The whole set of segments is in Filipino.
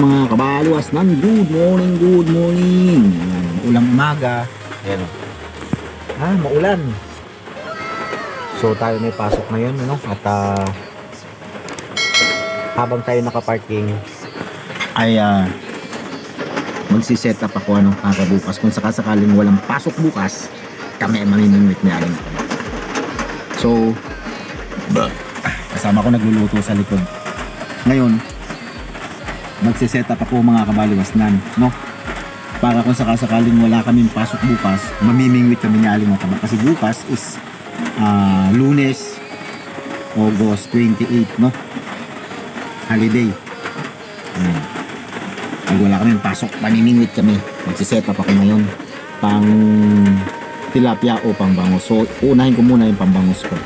Mga kabaluas nan, good morning, good morning. Ayan, ulang umaga. Ayan. o. Ah, maulan. So tayo may pasok ngayon, ano? At ah, habang tayo nakaparking, ay ah, magsiset up ako ano, para bukas. Kung sakasakaling walang pasok bukas, kami ay mamimingwit ni Aling. So, kasama ko nagluluto sa likod. Ngayon, magsiset up ako mga kabaliwas nan, no? Para kung sakasakaling wala kaming pasok bukas, mamimingwit kami ni Aling Mataba. Kasi bukas is ah, lunes, August 28, no? Holiday. Ayan. Pag wala kaming pasok, mamimingwit kami. Magsiset up ako ngayon. Pang tilapia o pang. So, unahin ko muna yung pambangus ko.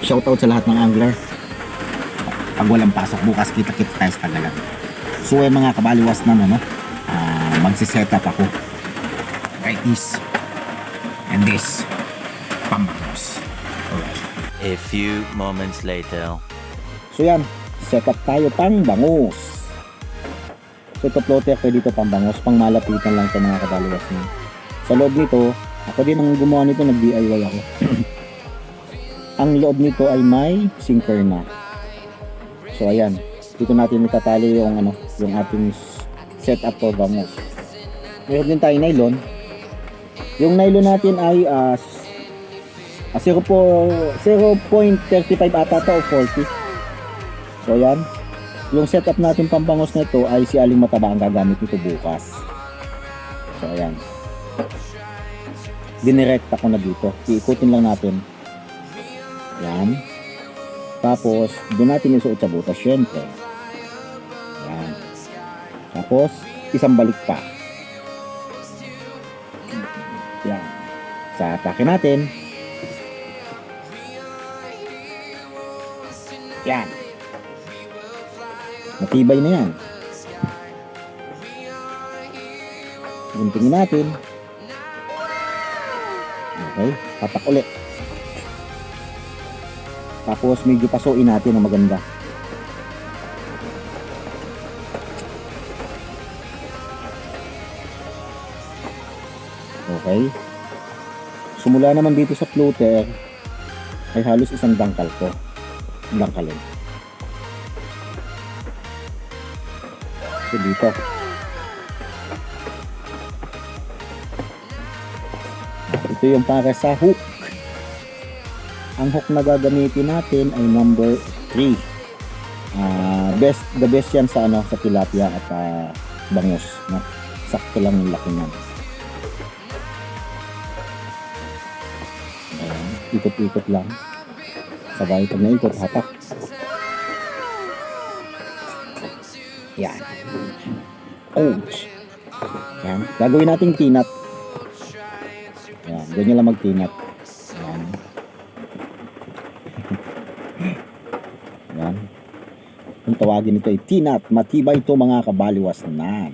Shoutout sa lahat ng angler. Pag walang pasok bukas, kita-kita tayo sa Tagalan. So, eh, mga kabaliwas na, no? Ah, magsiset up ako. Like this. And this. Pambangus. Alright. A few moments later. So yan, set up tayo pang bangus. So ito plotter ko dito pang bangus, pang malapitan lang sa mga kabaliwas na. Sa loob nito, ako din ang gumawa nito, nag-DIY ako. ang loob nito ay may sinker na. So ayan, dito natin itatali yung ano, yung ating setup for bangus. Meron din tayo nylon. Yung nylon natin ay 0 po 0.35 ata to o 40. So yan. Yung setup natin pampangos na ito ay si Aling Mataba ang gagamit nito bukas. So ayan. Dinirekta ko na dito. Iikutin lang natin. Yan. Tapos, doon natin isuot sa butas, syempre. Tapos, isang balik pa. Yan. Sa atake natin. Yan. Matibay na yan. Guntingin natin. Okay, patak ulit. Tapos medyo pasuin natin ng maganda. Okay. Sumula naman dito sa floater ay halos isang dangkal ko. Dangkalin. So dito. Ito yung para sa hook. Ang hook na gagamitin natin ay number 3. Ah, best the best yan sa ano sa tilapia at ah, bangus, no? Sakto lang yung laki niyan. Ikot-ikot lang. Sabay pag naikot, hatak. Yan. Ouch. Yan. Gagawin nating tinat. Yan. Ganyan lang mag-tinat. Yan. Yan. Kung tawagin ito ay tinat, matibay ito mga kabaliwas na.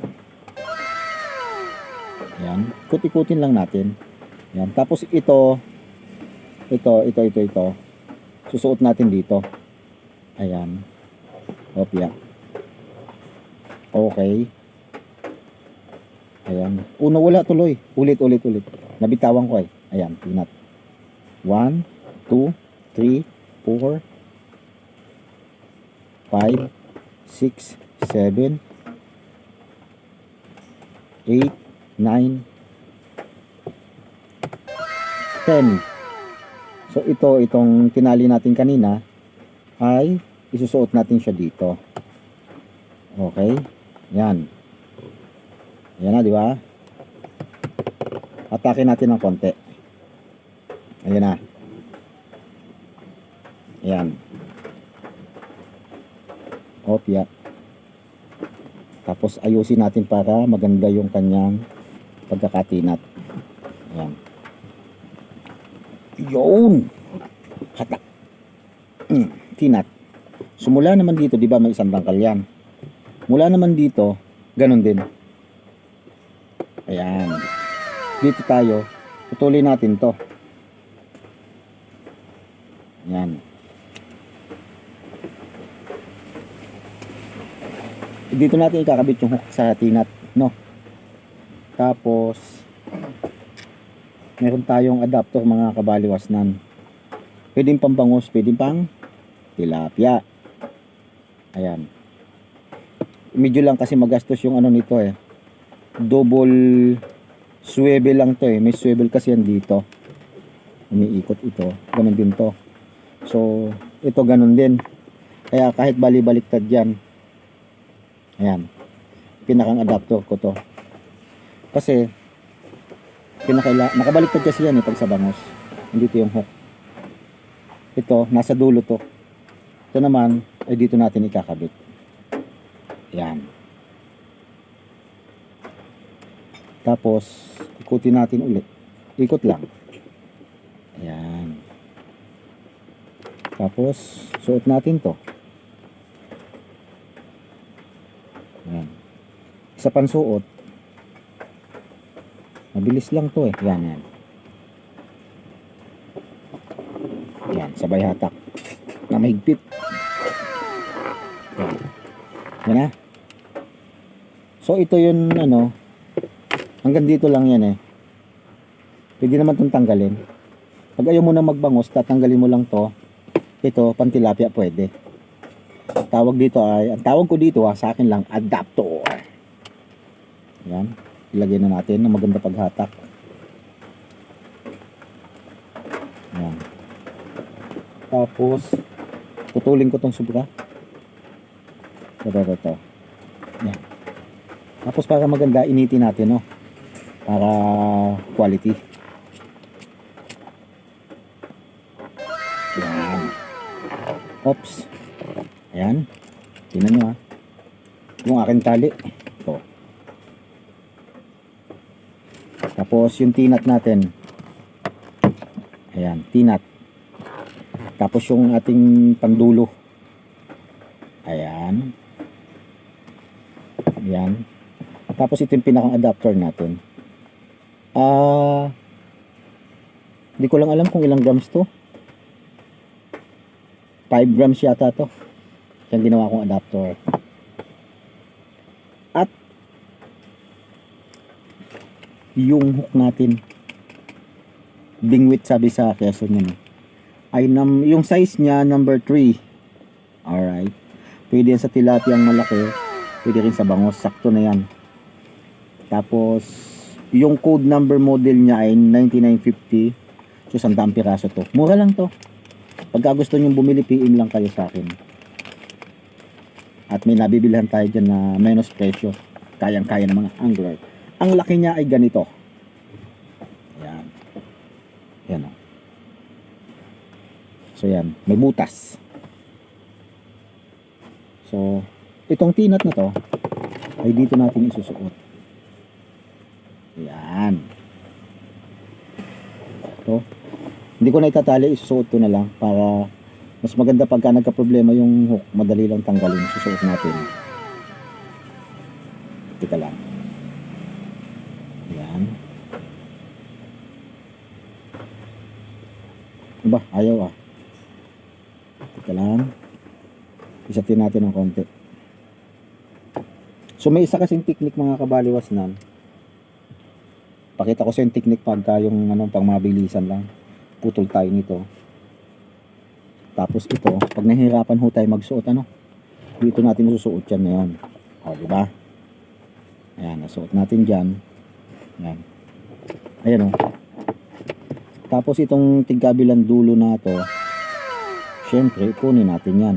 Yan. Ikut-ikutin lang natin. Yan. Tapos ito, ito, ito, ito, ito. Susuot natin dito. Ayan. Opya. Okay. Ayan. Uno wala tuloy. Ulit, ulit, ulit. Nabitawan ko eh. Ayan, pinat. 1, 2, 3, 4, 5, 6, 7, 8, 9, 10. So ito, itong tinali natin kanina ay isusuot natin siya dito. Okay? Yan. Yan na, di ba? Atake natin ng konti. Ayan na. Ayan. Opya. Tapos ayusin natin para maganda yung kanyang pagkakatinat. Ayan. Yun! Hatak. Mm, tinat. Sumula naman dito, di ba may isang tangkal yan. Mula naman dito, ganun din. Ayan. Dito tayo, putulin natin to. Ayan. dito natin ikakabit yung sa tinat, no? Tapos, meron tayong adapter mga kabaliwasnan. Pwedeng pambangus, pwedeng pang tilapia. Ayan. Medyo lang kasi magastos yung ano nito eh. Double swivel lang to eh. May swivel kasi yan dito. Umiikot ito. Ganun din to. So, ito ganun din. Kaya kahit bali-baliktad yan. Ayan. Pinakang adapter ko to. Kasi, pinakaila, nakabaliktad kasi yan eh pag sa bangos. Hindi yung hook. Ito, nasa dulo to. Ito naman, ay dito natin ikakabit. Yan. Tapos, ikutin natin ulit. Ikot lang. Ayan. Tapos, suot natin to. Ayan. Isa pang suot. Mabilis lang to eh. Yan, yan. Yan, sabay hatak. Na mahigpit. Yan. Na. So, ito yun, ano, hanggang dito lang yan eh. Pwede naman itong tanggalin. Pag ayaw mo na magbangos, tatanggalin mo lang to. Ito, pantilapia pwede. Tawag dito ay, ang tawag ko dito ha, sa akin lang, adapter. Yan. Ilagay na natin ng maganda paghatak. Yan. Tapos, putulin ko tong sobra. Ito, ito. Yan. Tapos para maganda, initin natin, no? Para quality. Yan. Oops. Ayan. Tingnan nyo, ha. Yung aking tali. Ito. Tapos, yung tinat natin. Ayan, tinat. Tapos yung ating pandulo. Ayan. Ayan. Tapos ito yung pinakang adapter natin. Ah, hindi ko lang alam kung ilang grams to. 5 grams yata to. Yung ginawa kong adapter. At yung hook natin bingwit sabi sa Quezon yun ay num yung size niya number 3 alright pwede yan sa tilapia ang malaki pwede rin sa bangos sakto na yan. Tapos yung code number model niya ay 9950 so sandang piraso to. Mura lang to. Pagka gusto nyo bumili PM lang kayo sa akin. At may nabibilhan tayo dyan na menos presyo. Kayang kaya ng mga angler. Ang laki niya ay ganito. Yan. Yan o so yan. May butas. So itong tinat na to ay dito natin isusuot. Yan to hindi ko na itatali isusuot ko na lang para mas maganda pagka nagka-problema yung hook madali lang tanggalin susuot natin. Tika lang. Yan ano ba ayaw ah. Tika lang. Isatin natin ng konti so may isa kasing technique mga kabaliwas nan pakita ko sa yung technique pagka yung ano, pang mabilisan lang. Putol tayo nito. Tapos ito pag nahihirapan ho tayo magsuot ano? Dito natin susuot yan ngayon o di ba? Ayan nasuot natin dyan. Ayan. Ayan o tapos itong tigkabilang dulo na to syempre kunin natin yan.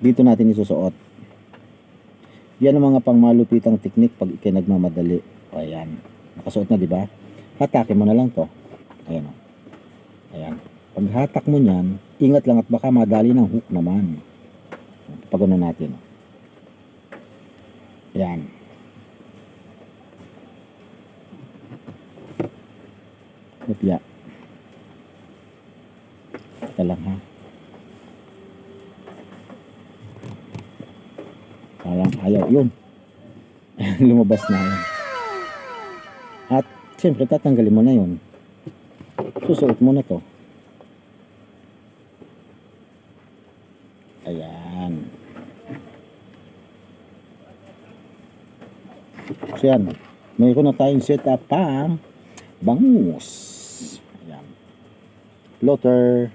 Dito natin isusuot yan ang mga pangmalupitang teknik pag ikinagmamadali o ayan. Nakasuot na di ba? Hatake mo na lang to. Ayan o ayan. Pag hatak mo niyan ingat lang at baka madali ng hook naman. Pag ano natin. Ayan. Lupya. Teka lang ha. Parang ayaw yun. Lumabas na yun. At siyempre tatanggalin mo na yun. Susuot mo na to. Ayan. So yan, mayroon na tayong setup pang bangus. Ayan. Floater,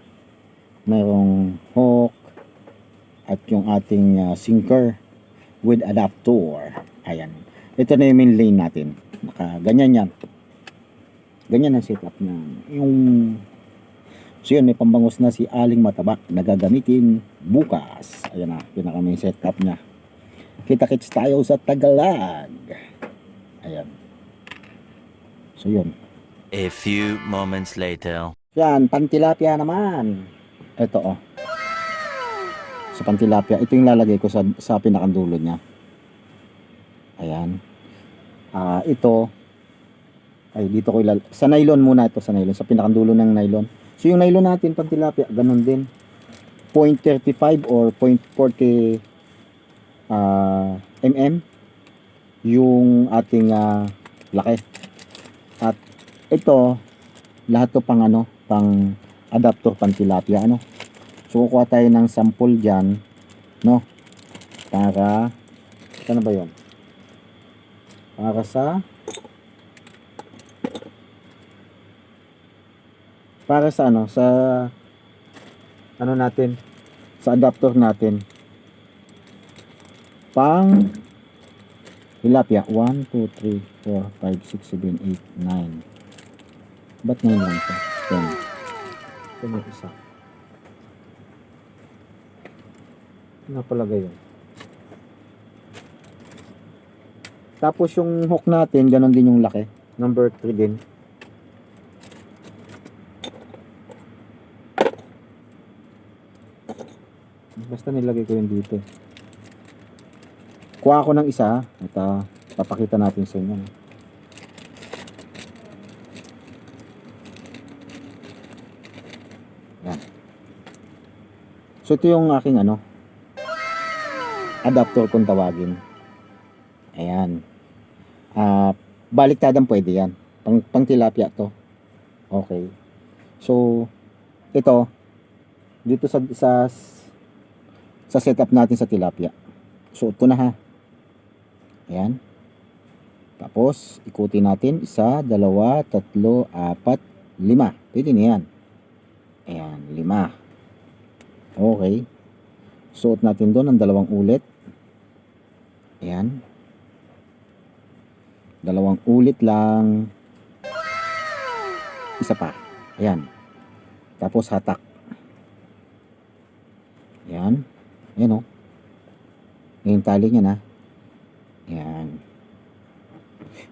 mayroong hook, at yung ating ah, sinker with adapter. Ayan. Ito na yung main lane natin. Naka, ganyan yan. Ganyan ang setup na. Yung So yun, may pambangus na si Aling Mataba na gagamitin bukas. Ayan na, pinaka main setup niya. Kita-kits tayo sa Tagalog. Ayan. So yun. A few moments later. Yan, pantilapia naman. Ito oh. Sa pantilapia, ito yung lalagay ko sa, sa pinakandulo niya. Ayan. Ah, ito, ay dito ko ilal... Sa nylon muna ito, sa nylon. Sa pinakandulo ng nylon. So yung nylon natin, pantilapia, ganun din. 0.35 or 0.40 ah, mm yung ating ah, laki. At ito, lahat to pang ano, pang adapter pang tilapia ano. So kukuha tayo ng sample diyan, no? Para ano ba 'yon? Para sa para sa ano, sa ano natin, sa adapter natin. Pang tilapia 1 2 3 4 5 6 7 8 9 Ba't ngayon lang ito? Yan. Ito may isa. Napalagay yun. Tapos yung hook natin, ganon din yung laki. Number 3 din. Basta nilagay ko yun dito. Kuha ko ng isa. Ito, papakita natin sa inyo. Yan. So ito yung aking ano adapter kung tawagin. Ayan. Ah, baliktadang pwede yan. Pang, pang tilapia to. Okay. So ito dito sa sa sa setup natin sa tilapia. Suot ko na ha. Ayan. Tapos, ikutin natin. Isa, dalawa, tatlo, apat, lima. Pwede na yan. Ayan, lima. Okay. Suot natin doon ang dalawang ulit. Ayan. Dalawang ulit lang. Isa pa. Ayan. Tapos hatak. Ayan. Ayan o. Yung tali niya na. Ayan.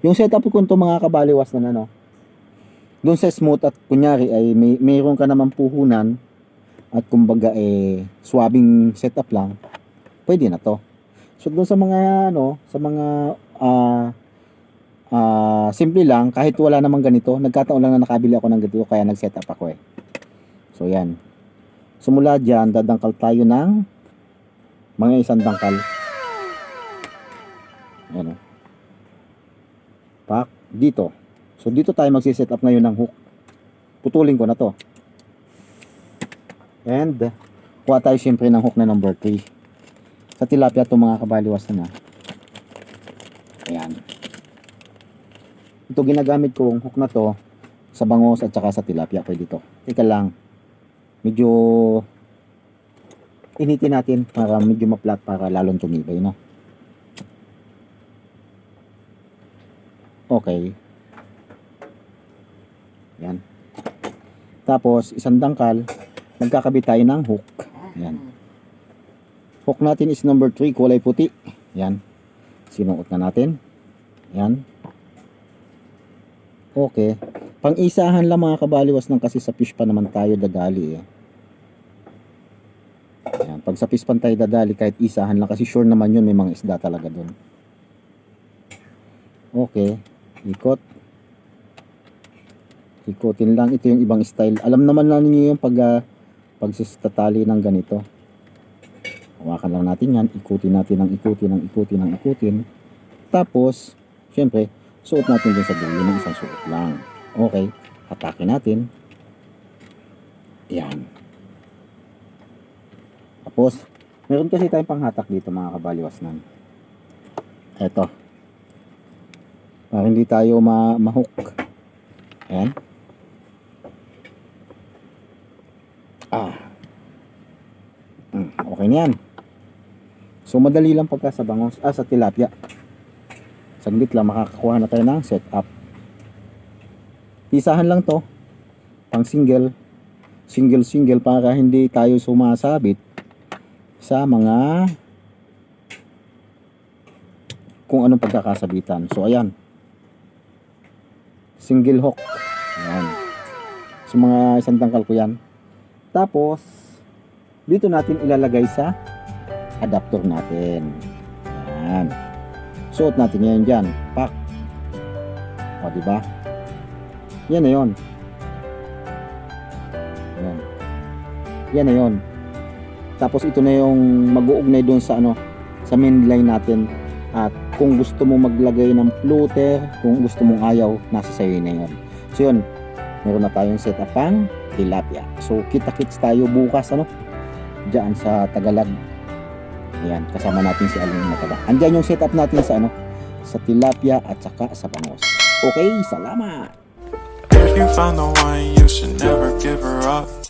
Yung setup ko ito mga kabaliwas na ano. Doon sa smooth at kunyari ay may mayroon ka naman puhunan at kumbaga eh swabbing setup lang. Pwede na to. So doon sa mga ano, sa mga ah ah, simple lang kahit wala namang ganito, nagkataon lang na nakabili ako ng ganito kaya nag-setup ako eh. So yan. Sumula diyan, dadangkal tayo ng mga isang dangkal. Ayan o. Pak, dito. So, dito tayo magsiset up ngayon ng hook. Putulin ko na to. And, kuha tayo siyempre ng hook na number 3. Sa tilapia to mga kabaliwas na. Ayan. Ito ginagamit kong hook na to sa bangos at saka sa tilapia. Pwede to. Teka lang. Medyo initin natin para medyo ma-flat para lalong tumibay, no? Okay. Yan. Tapos, isang dangkal, magkakabit tayo ng hook. Yan. Hook natin is number 3, kulay puti. Yan. Sinuot na natin. Yan. Okay. Pang-isahan lang mga kabaliwas ng kasi sa fish pa naman tayo dadali eh. Yan. Pag sa fish pan tayo dadali kahit isahan lang kasi sure naman yun may mga isda talaga doon. Okay. Ikot. Ikutin lang. Ito yung ibang style. Alam naman na ninyo yung pag, uh, pagsistatali ng ganito. Hawakan lang natin yan. Ikutin natin ng ikutin ng ikutin ng ikutin. Tapos, syempre, suot natin din sa dulo ng isang suot lang. Okay. Hatakin natin. Yan. Tapos, meron kasi tayong panghatak dito mga kabaliwas nan. Eto. Para hindi tayo ma mahook. Ayan. Ah. Hmm, okay na yan. So madali lang pagka sa bangos, ah sa tilapia. Saglit lang makakakuha na tayo ng setup. Isahan lang to. Pang single. Single single para hindi tayo sumasabit sa mga kung anong pagkakasabitan. So ayan. Single hook. Ayan. So mga isang tangkal ko yan. Tapos dito natin ilalagay sa adapter natin. Ayan. Suot natin yan dyan. Pak. O, di ba? Yan na yon. Yan. Yan na yon. Tapos ito na yung mag-uugnay doon sa ano, sa main line natin. At kung gusto mo maglagay ng floater, kung gusto mong ayaw, nasa sayo na yun. So yun, meron na tayong setup pang tilapia. So kita-kits tayo bukas ano, diyan sa Tagalog. Ayan, kasama natin si Aling Mataba. Andiyan yung setup natin sa ano, sa tilapia at saka sa bangos. Okay, salamat! If you find the one, you should never give her up.